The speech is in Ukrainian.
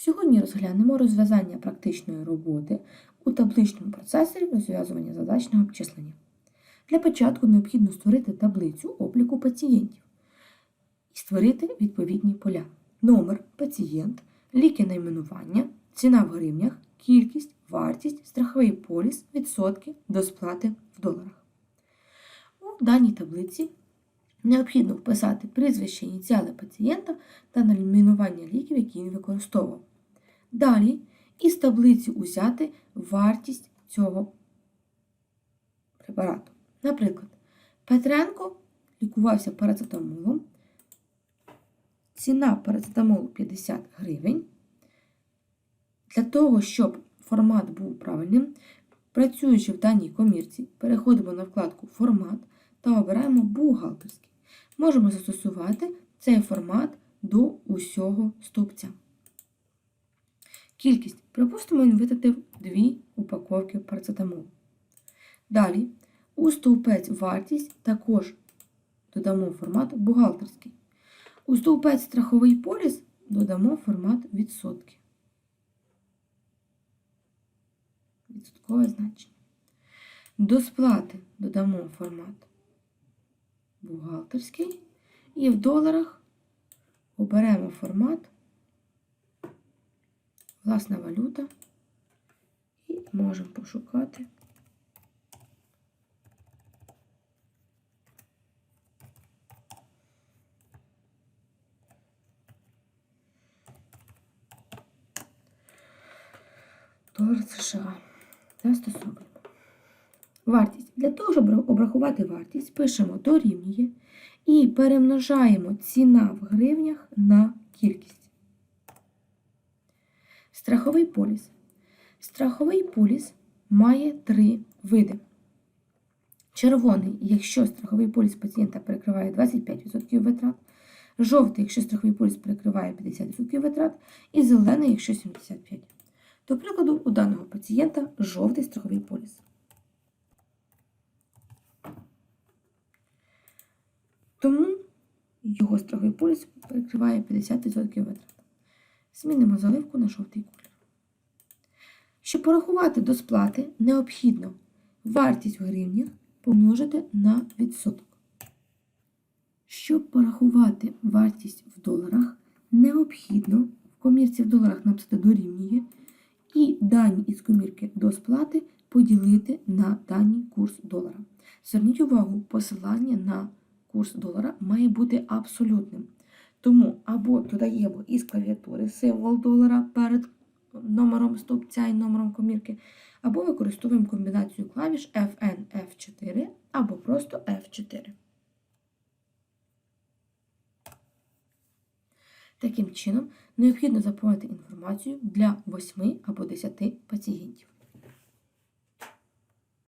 Сьогодні розглянемо розв'язання практичної роботи у табличному процесорі розв'язування задач на обчислення. Для початку необхідно створити таблицю обліку пацієнтів і створити відповідні поля. Номер, пацієнт, ліки найменування, ціна в гривнях, кількість, вартість, страховий поліс, відсотки до сплати в доларах. У даній таблиці необхідно вписати прізвище ініціали пацієнта та найменування ліків, які він використовував. Далі із таблиці узяти вартість цього препарату. Наприклад, Петренко лікувався парацетамолом. Ціна парацетамолу 50 гривень. Для того, щоб формат був правильним, працюючи в даній комірці, переходимо на вкладку Формат та обираємо бухгалтерський. Можемо застосувати цей формат до усього стовпця. Кількість. Припустимо, він витратив 2 упаковки парацетамолу. Далі у стовпець вартість також додамо формат бухгалтерський. У стовпець страховий поліс додамо формат відсотки. Відсоткове значення. До сплати додамо формат бухгалтерський. І в доларах оберемо формат власна валюта і можемо пошукати. Долар США. Застосовуємо. Вартість. Для того, щоб обрахувати вартість, пишемо дорівнює і перемножаємо ціна в гривнях на кількість. Страховий поліс. Страховий поліс має три види. Червоний, якщо страховий поліс пацієнта перекриває 25% витрат, жовтий, якщо страховий поліс перекриває 50% витрат, і зелений, якщо 75%. До прикладу, у даного пацієнта жовтий страховий поліс. Тому його страховий поліс перекриває 50% витрат. Змінимо заливку на жовтий колір. Щоб порахувати до сплати, необхідно вартість в гривнях помножити на відсоток. Щоб порахувати вартість в доларах, необхідно в комірці в доларах написати дорівнює і дані із комірки до сплати поділити на даний курс долара. Зверніть увагу, посилання на курс долара має бути абсолютним. Тому або додаємо із клавіатури символ долара перед номером стовпця і номером комірки, або використовуємо комбінацію клавіш FN F4 або просто F4. Таким чином, необхідно заповнити інформацію для 8 або 10 пацієнтів.